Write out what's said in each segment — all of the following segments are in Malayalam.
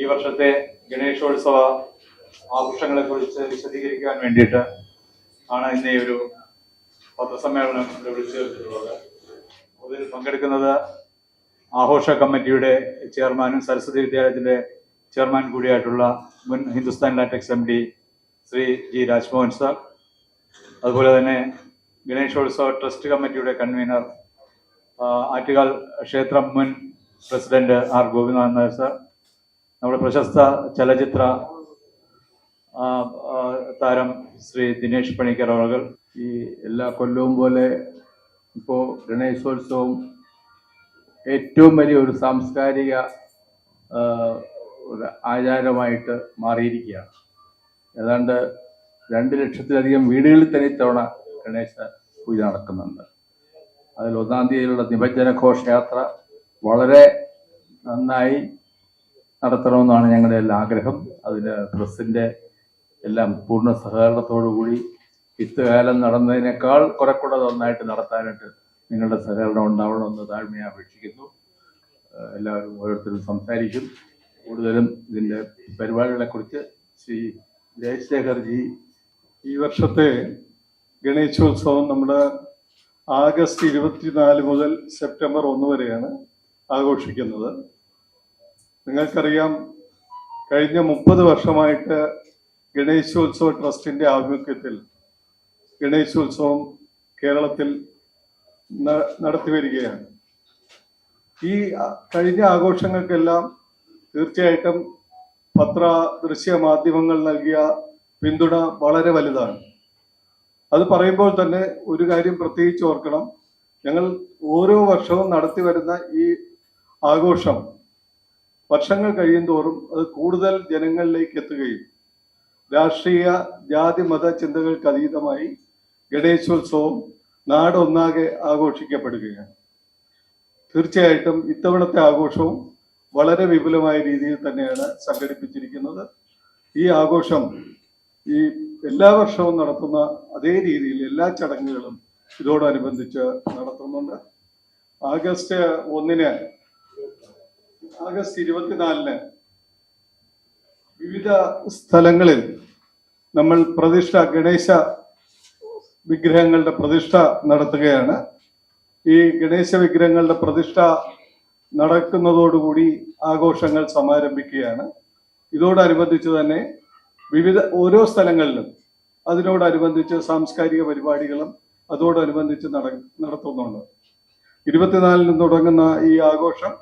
ഈ വർഷത്തെ ഗണേശോത്സവ ആഘോഷങ്ങളെ കുറിച്ച് വിശദീകരിക്കാൻ വേണ്ടിയിട്ട് ആണ് ഇന്ന് ഈ ഒരു പത്രസമ്മേളനം ഇവിടെ വിളിച്ചു ചേർത്തിട്ടുള്ളത്. അതിൽ പങ്കെടുക്കുന്നത് ആഘോഷ കമ്മിറ്റിയുടെ ചെയർമാനും സരസ്വതി വിദ്യാലയത്തിന്റെ ചെയർമാൻ കൂടിയായിട്ടുള്ള മുൻ Hindustan latex M D Shri G Rajmohan sir. അതുപോലെ തന്നെ ഗണേശോത്സവ ട്രസ്റ്റ് കമ്മിറ്റിയുടെ കൺവീനർ ആറ്റുകാൽ ക്ഷേത്രം മുൻ president R Gopinathan Nair sir നമ്മുടെ പ്രശസ്ത ചലച്ചിത്ര താരം ശ്രീ ദിനേഷ് പണിക്കർ അവർ ഈ എല്ലാ കൊല്ലവും പോലെ ഇപ്പോൾ ഗണേശോത്സവം ഏറ്റവും വലിയ ഒരു സാംസ്കാരിക ഒരു ആചാരമായിട്ട് മാറിയിരിക്കുകയാണ്. ഏതാണ്ട് രണ്ട് ലക്ഷത്തിലധികം വീടുകളിൽ തന്നെ ഇത്തവണ ഗണേശ പൂജ നടക്കുന്നുണ്ട്. അതിൽ ഒന്നാം തീയതിയിലുള്ള നിമജ്ജന ഘോഷയാത്ര വളരെ നന്നായി നടത്തണമെന്നാണ് ഞങ്ങളുടെ എല്ലാ ആഗ്രഹം. അതിന് പ്രസിന്റെ എല്ലാം പൂർണ സഹകരണത്തോടു കൂടി ഇത്തുകാലം നടന്നതിനേക്കാൾ കുറെ കൂടെ നന്നായിട്ട് നടത്താനായിട്ട് നിങ്ങളുടെ സഹകരണം ഉണ്ടാവണമെന്ന് താഴ്മയെ അപേക്ഷിക്കുന്നു. എല്ലാവരും ഓരോരുത്തരും സംസാരിക്കും. കൂടുതലും ഇതിന്റെ പരിപാടികളെക്കുറിച്ച് ശ്രീ ജയശേഖർജി ഈ വർഷത്തെ ഗണേശോത്സവം നമ്മുടെ ആഗസ്റ്റ് ഇരുപത്തിനാല് മുതൽ സെപ്റ്റംബർ ഒന്ന് വരെയാണ് ആഘോഷിക്കുന്നത്. നിങ്ങൾക്കറിയാം കഴിഞ്ഞ മുപ്പത് വർഷമായിട്ട് ഗണേശോത്സവ ട്രസ്റ്റിന്റെ ആഭിമുഖ്യത്തിൽ ഗണേശോത്സവം കേരളത്തിൽ നടത്തി വരികയാണ്. ഈ കഴിഞ്ഞ ആഘോഷങ്ങൾക്കെല്ലാം തീർച്ചയായിട്ടും പത്ര ദൃശ്യ മാധ്യമങ്ങൾ നൽകിയ പിന്തുണ വളരെ വലുതാണ്. അത് പറയുമ്പോൾ തന്നെ ഒരു കാര്യം പ്രത്യേകിച്ച് ഓർക്കണം. ഞങ്ങൾ ഓരോ വർഷവും നടത്തി വരുന്ന ഈ ആഘോഷം വർഷങ്ങൾ കഴിയുന്തോറും അത് കൂടുതൽ ജനങ്ങളിലേക്ക് എത്തുകയും രാഷ്ട്രീയ ജാതി മത ചിന്തകൾക്ക് അതീതമായി ഗണേശോത്സവം നാടൊന്നാകെ ആഘോഷിക്കപ്പെടുകയാണ്. തീർച്ചയായിട്ടും ഇത്തവണത്തെ ആഘോഷവും വളരെ വിപുലമായ രീതിയിൽ തന്നെയാണ് സംഘടിപ്പിച്ചിരിക്കുന്നത്. ഈ ആഘോഷം ഈ എല്ലാ വർഷവും നടത്തുന്ന അതേ രീതിയിൽ എല്ലാ ചടങ്ങുകളും ഇതോടനുബന്ധിച്ച് നടത്തുന്നുണ്ട്. ആഗസ്റ്റ് ഒന്നിന് ആഗസ്റ്റ് ഇരുപത്തിനാലിന് വിവിധ സ്ഥലങ്ങളിൽ നമ്മൾ പ്രതിഷ്ഠ ഗണേശ വിഗ്രഹങ്ങളുടെ പ്രതിഷ്ഠ നടത്തുകയാണ്. ഈ ഗണേശ വിഗ്രഹങ്ങളുടെ പ്രതിഷ്ഠ നടക്കുന്നതോടുകൂടി ആഘോഷങ്ങൾ സമാരംഭിക്കുകയാണ്. ഇതോടനുബന്ധിച്ച് തന്നെ വിവിധ ഓരോ സ്ഥലങ്ങളിലും അതിനോടനുബന്ധിച്ച് സാംസ്കാരിക പരിപാടികളും അതോടനുബന്ധിച്ച് നട നടത്തുന്നുണ്ട്. ഇരുപത്തിനാലിന് തുടങ്ങുന്ന ഈ ആഘോഷം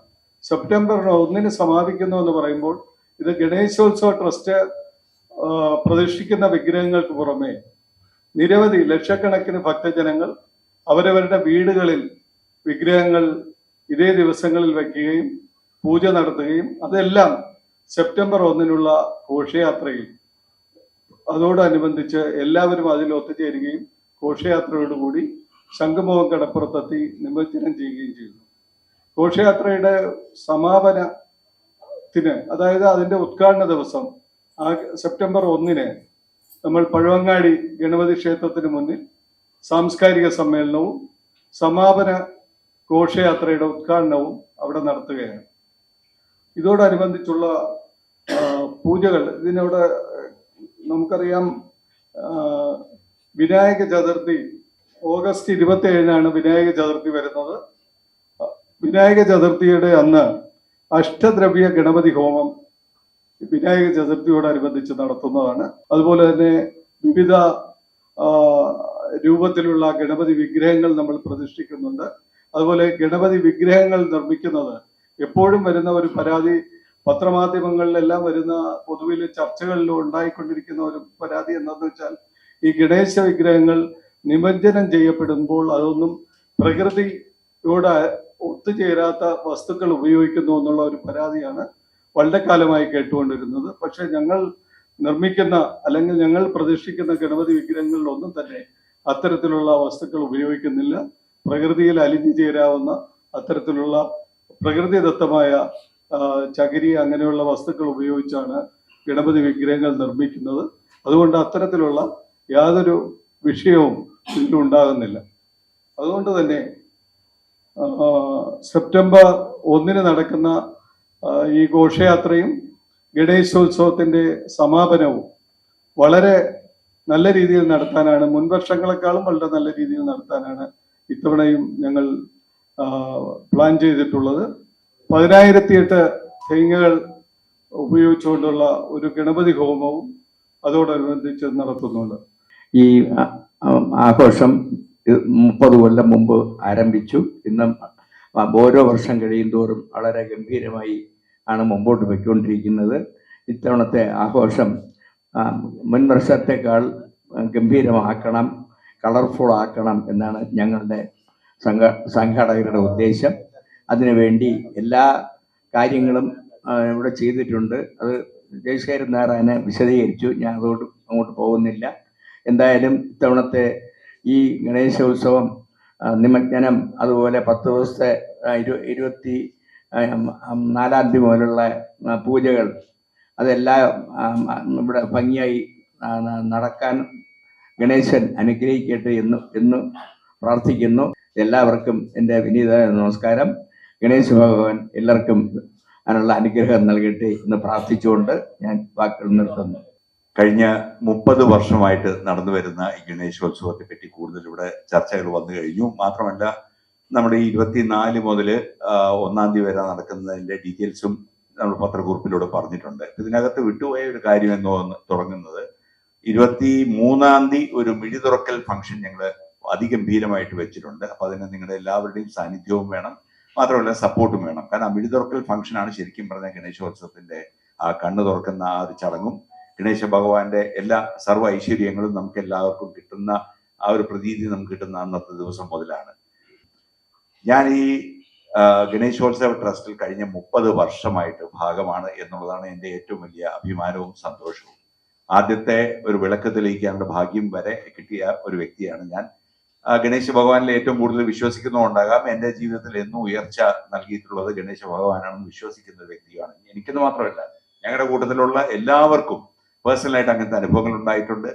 സെപ്റ്റംബർ ഒന്നിന് സമാപിക്കുന്നു എന്ന് പറയുമ്പോൾ ഇത് ഗണേശോത്സവ ട്രസ്റ്റ് പ്രതിഷ്ഠിക്കുന്ന വിഗ്രഹങ്ങൾക്ക് പുറമെ നിരവധി ലക്ഷക്കണക്കിന് ഭക്തജനങ്ങൾ അവരവരുടെ വീടുകളിൽ വിഗ്രഹങ്ങൾ ഇതേ ദിവസങ്ങളിൽ വയ്ക്കുകയും പൂജ നടത്തുകയും അതെല്ലാം സെപ്റ്റംബർ ഒന്നിനുള്ള ഘോഷയാത്രയിൽ അതോടനുബന്ധിച്ച് എല്ലാവരും അതിൽ ഒത്തുചേരുകയും ഘോഷയാത്രയോടുകൂടി ശംഖുമുഖം കടപ്പുറത്തെത്തി നിമജ്ജനം ചെയ്യുകയും ചെയ്യുന്നു. ഘോഷയാത്രയുടെ സമാപനത്തിന് അതായത് അതിന്റെ ഉദ്ഘാടന ദിവസം ആ സെപ്റ്റംബർ ഒന്നിന് നമ്മൾ പഴവങ്ങാടി ഗണപതി ക്ഷേത്രത്തിന് മുന്നിൽ സാംസ്കാരിക സമ്മേളനവും സമാപന ഘോഷയാത്രയുടെ ഉദ്ഘാടനവും അവിടെ നടത്തുകയാണ്. ഇതോടനുബന്ധിച്ചുള്ള പൂജകൾ ഇതിനവിടെ നമുക്കറിയാം വിനായക ചതുർത്ഥി ഓഗസ്റ്റ് ഇരുപത്തി ഏഴിനാണ് വിനായക ചതുർത്ഥി വരുന്നത്. വിനായക ചതുർത്ഥിയുടെ അന്ന് അഷ്ടദ്രവ്യ ഗണപതി ഹോമം വിനായക ചതുർത്ഥിയോടനുബന്ധിച്ച് നടത്തുന്നതാണ്. അതുപോലെ തന്നെ വിവിധ രൂപത്തിലുള്ള ഗണപതി വിഗ്രഹങ്ങൾ നമ്മൾ പ്രതിഷ്ഠിക്കുന്നുണ്ട്. അതുപോലെ ഗണപതി വിഗ്രഹങ്ങൾ നിർമ്മിക്കുന്നത് എപ്പോഴും വരുന്ന ഒരു പരാതി പത്രമാധ്യമങ്ങളിലെല്ലാം വരുന്ന പൊതുവിൽ ചർച്ചകളിലും ഉണ്ടായിക്കൊണ്ടിരിക്കുന്ന ഒരു പരാതി എന്താണെന്ന് വെച്ചാൽ ഈ ഗണേശ വിഗ്രഹങ്ങൾ നിമജ്ജനം ചെയ്യപ്പെടുമ്പോൾ അതൊന്നും പ്രകൃതിയോട് ഒത്തുചേരാത്ത വസ്തുക്കൾ ഉപയോഗിക്കുന്നു എന്നുള്ള ഒരു പരാതിയാണ് വളരെ കാലമായി കേട്ടുകൊണ്ടിരുന്നത്. പക്ഷെ ഞങ്ങൾ നിർമ്മിക്കുന്ന അല്ലെങ്കിൽ ഞങ്ങൾ പ്രതീക്ഷിക്കുന്ന ഗണപതി വിഗ്രഹങ്ങളിലൊന്നും തന്നെ അത്തരത്തിലുള്ള വസ്തുക്കൾ ഉപയോഗിക്കുന്നില്ല. പ്രകൃതിയിൽ അലിഞ്ഞു ചേരാവുന്ന അത്തരത്തിലുള്ള പ്രകൃതിദത്തമായ ചകിരി അങ്ങനെയുള്ള വസ്തുക്കൾ ഉപയോഗിച്ചാണ് ഗണപതി വിഗ്രഹങ്ങൾ നിർമ്മിക്കുന്നത്. അതുകൊണ്ട് അത്തരത്തിലുള്ള യാതൊരു വിഷയവും ഇതിലുണ്ടാകുന്നില്ല അതുകൊണ്ട് തന്നെ സെപ്റ്റംബർ ഒന്നിന് നടക്കുന്ന ഈ ഘോഷയാത്രയും ഗണേശോത്സവത്തിന്റെ സമാപനവും വളരെ നല്ല രീതിയിൽ നടത്താനാണ് മുൻ വർഷങ്ങളെക്കാളും വളരെ നല്ല രീതിയിൽ നടത്താനാണ് ഇത്തവണയും ഞങ്ങൾ പ്ലാൻ ചെയ്തിട്ടുള്ളത്. പതിനായിരത്തിയെട്ട് തേങ്ങകൾ ഉപയോഗിച്ചുകൊണ്ടുള്ള ഒരു ഗണപതി ഹോമവും അതോടനുബന്ധിച്ച് നടത്തുന്നുണ്ട്. ഈ ആഘോഷം മുപ്പത് കൊല്ലം മുമ്പ് ആരംഭിച്ചു. ഇന്നും ഓരോ വർഷം കഴിയും തോറും വളരെ ഗംഭീരമായി ആണ് മുമ്പോട്ട് പോയിക്കൊണ്ടിരിക്കുന്നത്. ഇത്തവണത്തെ ആഘോഷം മുൻ വർഷത്തേക്കാൾ ഗംഭീരമാക്കണം കളർഫുൾ ആക്കണം എന്നാണ് ഞങ്ങളുടെ സംഘ സംഘാടകരുടെ ഉദ്ദേശം. അതിനുവേണ്ടി എല്ലാ കാര്യങ്ങളും ഇവിടെ ചെയ്തിട്ടുണ്ട്. അത് ജയശേഖരൻ നാരായണ വിശദീകരിച്ചു. ഞാൻ അതോട് അങ്ങോട്ട് പോകുന്നില്ല. എന്തായാലും ഇത്തവണത്തെ ഈ ഗണേശോത്സവം നിമജ്ഞനം അതുപോലെ പത്ത് ദിവസത്തെ ഇരു ഇരുപത്തി നാലാം തീയതി മുതലുള്ള പൂജകൾ അതെല്ലാം ഇവിടെ ഭംഗിയായി നടക്കാൻ ഗണേശൻ അനുഗ്രഹിക്കട്ടെ എന്ന് എന്ന് പ്രാർത്ഥിക്കുന്നു. എല്ലാവർക്കും എന്റെ വിനീത നമസ്കാരം. ഗണേശ ഭഗവാൻ എല്ലാവർക്കും അതിനുള്ള അനുഗ്രഹം നൽകട്ടെ എന്ന് പ്രാർത്ഥിച്ചുകൊണ്ട് ഞാൻ വാക്കുകൾ നിർത്തുന്നു. കഴിഞ്ഞ മുപ്പത് വർഷമായിട്ട് നടന്നു വരുന്ന ഈ ഗണേശോത്സവത്തെ പറ്റി കൂടുതൽ ഇവിടെ ചർച്ചകൾ വന്നു കഴിഞ്ഞു. മാത്രമല്ല നമ്മുടെ ഈ ഇരുപത്തിനാല് മുതൽ ഒന്നാം തീയതി വരെ നടക്കുന്നതിന്റെ ഡീറ്റെയിൽസും നമ്മൾ പത്രക്കുറിപ്പിലൂടെ പറഞ്ഞിട്ടുണ്ട്. ഇതിനകത്ത് വിട്ടുപോയ ഒരു കാര്യം എന്ന് തുടങ്ങുന്നത് ഇരുപത്തി മൂന്നാം തീയതി ഒരു മിഴി തുറക്കൽ ഫംഗ്ഷൻ ഞങ്ങൾ അതിഗംഭീരമായിട്ട് വെച്ചിട്ടുണ്ട്. അപ്പൊ അതിന് നിങ്ങളുടെ എല്ലാവരുടെയും സാന്നിധ്യവും വേണം. മാത്രമല്ല സപ്പോർട്ടും വേണം. കാരണം അമിഴി മിഴി തുറക്കൽ ഫംഗ്ഷനാണ് ശരിക്കും പറഞ്ഞ ഗണേശോത്സവത്തിന്റെ ആ കണ്ണു തുറക്കുന്ന ആ ഒരു ചടങ്ങും ഗണേശ ഭഗവാന്റെ എല്ലാ സർവ ഐശ്വര്യങ്ങളും നമുക്ക് എല്ലാവർക്കും കിട്ടുന്ന ആ ഒരു പ്രതീതി നമുക്ക് കിട്ടുന്ന അന്നത്തെ ദിവസം മുതലാണ്. ഞാൻ ഈ ഗണേശോത്സവ ട്രസ്റ്റിൽ കഴിഞ്ഞ മുപ്പത് വർഷമായിട്ട് ഭാഗമാണ് എന്നുള്ളതാണ് എന്റെ ഏറ്റവും വലിയ അഭിമാനവും സന്തോഷവും. ആദ്യത്തെ ഒരു വിളക്ക് തെളിയിക്കാനുള്ള ഭാഗ്യം വരെ കിട്ടിയ ഒരു വ്യക്തിയാണ് ഞാൻ. ഗണേശ ഭഗവാനിൽ ഏറ്റവും കൂടുതൽ വിശ്വസിക്കുന്നതുകൊണ്ടാകാം എന്റെ ജീവിതത്തിൽ എന്നും ഉയർച്ച നൽകിയിട്ടുള്ളത് ഗണേശ ഭഗവാനാണെന്ന് വിശ്വസിക്കുന്ന വ്യക്തിയാണ്. എനിക്കെന്ന് മാത്രമല്ല ഞങ്ങളുടെ കൂട്ടത്തിലുള്ള എല്ലാവർക്കും പേഴ്സണലായിട്ട് അങ്ങനത്തെ അനുഭവങ്ങൾ ഉണ്ടായിട്ടുണ്ട്.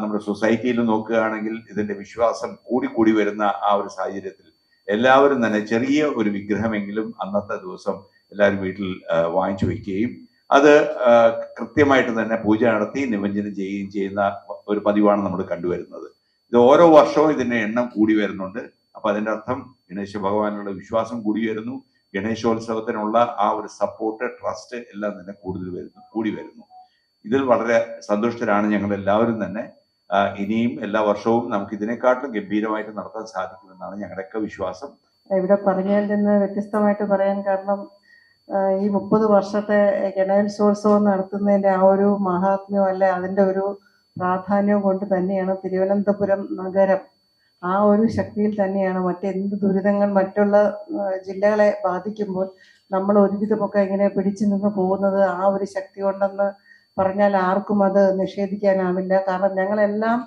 നമ്മുടെ സൊസൈറ്റിയിൽ നോക്കുകയാണെങ്കിൽ ഇതിന്റെ വിശ്വാസം കൂടി കൂടി വരുന്ന ആ ഒരു സാഹചര്യത്തിൽ എല്ലാവരും തന്നെ ചെറിയ ഒരു വിഗ്രഹമെങ്കിലും അന്നത്തെ ദിവസം എല്ലാവരും വീട്ടിൽ വാങ്ങിച്ചു വയ്ക്കുകയും അത് കൃത്യമായിട്ട് തന്നെ പൂജ നടത്തി നിമഞ്ജനം ചെയ്യുകയും ചെയ്യുന്ന ഒരു പതിവാണ് നമ്മൾ കണ്ടുവരുന്നത്. ഇത് ഓരോ വർഷവും ഇതിന്റെ എണ്ണം കൂടി വരുന്നുണ്ട്. അപ്പൊ അതിന്റെ അർത്ഥം ഗണേശ ഭഗവാനുള്ള വിശ്വാസം കൂടി വരുന്നു. ഗണേശോത്സവത്തിനുള്ള ആ ഒരു സപ്പോർട്ട് ട്രസ്റ്റ് എല്ലാം തന്നെ കൂടുതൽ വരുന്നു കൂടി വരുന്നു. ഇതിൽ വളരെ സന്തുഷ്ടരാണ് ഞങ്ങൾ എല്ലാവരും തന്നെ ഇനിയും എല്ലാ വർഷവും നമുക്ക് ഇതിനെക്കാട്ടിലും ഗംഭീരമായിട്ട് നടത്താൻ സാധിക്കുമെന്നാണ് ഞങ്ങളുടെയൊക്കെ വിശ്വാസം. ഇവിടെ പറഞ്ഞതിൽ നിന്ന് വ്യത്യസ്തമായിട്ട് പറയാൻ കാരണം ഈ മുപ്പത് വർഷത്തെ ഗണേശോത്സവം നടത്തുന്നതിന്റെ ആ ഒരു മഹാത്മ്യം അല്ലെ അതിന്റെ ഒരു പ്രാധാന്യവും കൊണ്ട് തന്നെയാണ് തിരുവനന്തപുരം നഗരം ആ ഒരു ശക്തിയിൽ തന്നെയാണ് മറ്റെന്ത് ദുരിതങ്ങൾ മറ്റുള്ള ജില്ലകളെ ബാധിക്കുമ്പോൾ നമ്മൾ ഒരുവിധമൊക്കെ ഇങ്ങനെ പിടിച്ചു നിന്ന് പോകുന്നത് ആ ഒരു ശക്തി കൊണ്ടെന്ന് പറഞ്ഞാൽ ആർക്കും അത് നിഷേധിക്കാനാവില്ല. കാരണം ഞങ്ങളെല്ലാം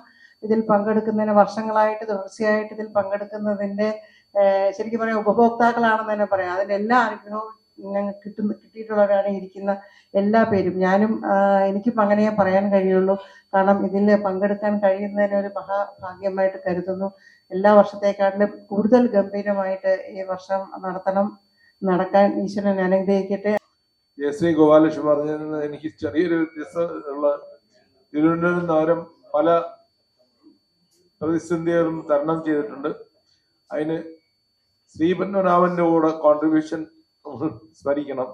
ഇതിൽ പങ്കെടുക്കുന്നതിന് വർഷങ്ങളായിട്ട് തുടർച്ചയായിട്ട് ഇതിൽ പങ്കെടുക്കുന്നതിന്റെ ശരിക്കും പറയാം ഉപഭോക്താക്കളാണെന്ന് തന്നെ പറയാം. അതിന്റെ എല്ലാ അനുഗ്രഹവും ഞങ്ങൾക്ക് കിട്ടുന്ന കിട്ടിയിട്ടുള്ളവരാണ് ഇരിക്കുന്ന എല്ലാ പേരും. ഞാനും ആഹ് അങ്ങനെ പറയാൻ കഴിയുള്ളൂ. കാരണം ഇതിൽ പങ്കെടുക്കാൻ കഴിയുന്നതിന് ഒരു മഹാഭാഗ്യമായിട്ട് കരുതുന്നു. എല്ലാ വർഷത്തേക്കാട്ടിലും കൂടുതൽ ഗംഭീരമായിട്ട് ഈ വർഷം നടത്തണം. നടക്കാൻ ഈശ്വരൻ അനുഗ്രഹിക്കട്ടെ. ജയശ്രീ ഗോപാലകൃഷ്ണൻ പറഞ്ഞതിൽ എനിക്ക് ചെറിയൊരു വ്യത്യസ്തമുള്ള തിരുവനന്തപുരം നഗരം പല പ്രതിസന്ധികളും തരണം ചെയ്തിട്ടുണ്ട്. അതിന് ശ്രീപന്മനാഭന്റെ കൂടെ കോൺട്രിബ്യൂഷൻ സ്മരിക്കണം.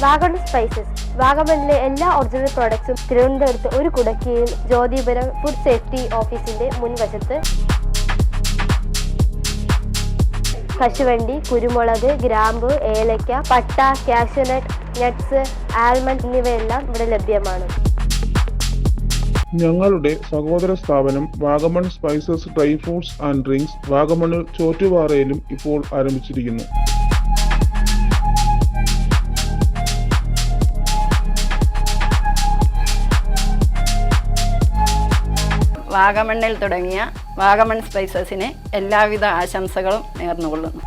Wagon spices. വാഗമണിലെ എല്ലാ ഒറിജിനൽ പ്രോഡക്ട്സും തിരുവനന്തപുരത്ത് ഒരു കുടക്കീഴിൽ ജ്യോതിപുരം ഫുഡ് സേഫ്റ്റി ഓഫീസിന്റെ മുൻവശത്ത്. കശുവണ്ടി കുരുമുളക് ഗ്രാമ്പു ഏലക്ക പട്ട കാഷ്യൂനട്ട് നട്ട്സ് ആൽമണ്ട് എന്നിവയെല്ലാം ഇവിടെ ലഭ്യമാണ്. ഞങ്ങളുടെ സഹോദര സ്ഥാപനം Vagamon spices dry fruits and drinks വാഗമണിൽ ചോറ്റുപാറയിലും ഇപ്പോൾ ആരംഭിച്ചിരിക്കുന്നു. വാഗമണ്ണിൽ തുടങ്ങിയ വാഗമൺ സ്പൈസസിന് എല്ലാവിധ ആശംസകളും നേർന്നുകൊള്ളുന്നു.